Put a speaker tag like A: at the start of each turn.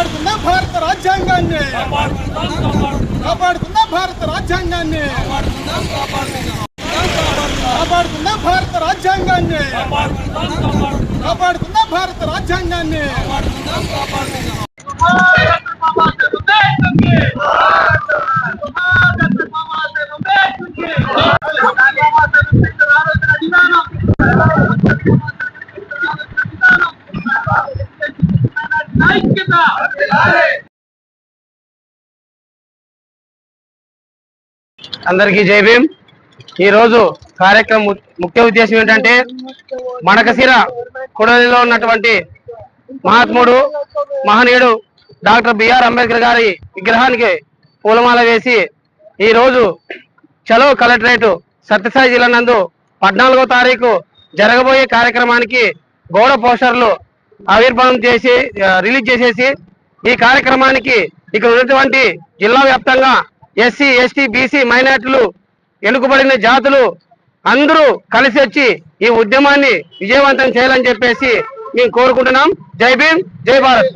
A: కాపాడుకుందాం భారత రాజ్యాంగాన్ని కాపాడుకుందాం భారత రాజ్యాంగాన్ని కాపాడుకుందాం భారత రాజ్యాంగాన్ని కాపాడుకుందాం భారత రాజ్యాంగాన్ని
B: అందరికీ జై భీమ్. ఈ రోజు కార్యక్రమం ముఖ్య ఉద్దేశం ఏంటంటే మడకశిర కుడలిలో ఉన్నటువంటి మహాత్ముడు మహనీయుడు డాక్టర్ బిఆర్ అంబేద్కర్ గారి విగ్రహానికి పూలమాల వేసి ఈ రోజు చలో కలెక్టరేట్ సత్యసాయి జిల్లా నందు పద్నాలుగో తారీఖు జరగబోయే కార్యక్రమానికి గోడ పోస్టర్లు ఆవిర్భావం చేసి రిలీజ్ చేసేసి ఈ కార్యక్రమానికి ఇక్కడ ఉన్నటువంటి జిల్లా వ్యాప్తంగా ఎస్సీ ఎస్టీ బీసీ మైనార్టీలు వెనుకబడిన జాతులు అందరూ కలిసి వచ్చి ఈ ఉద్యమాన్ని విజయవంతం చేయాలని చెప్పేసి మేము కోరుకుంటున్నాం. జై భీమ్ జై భారత్.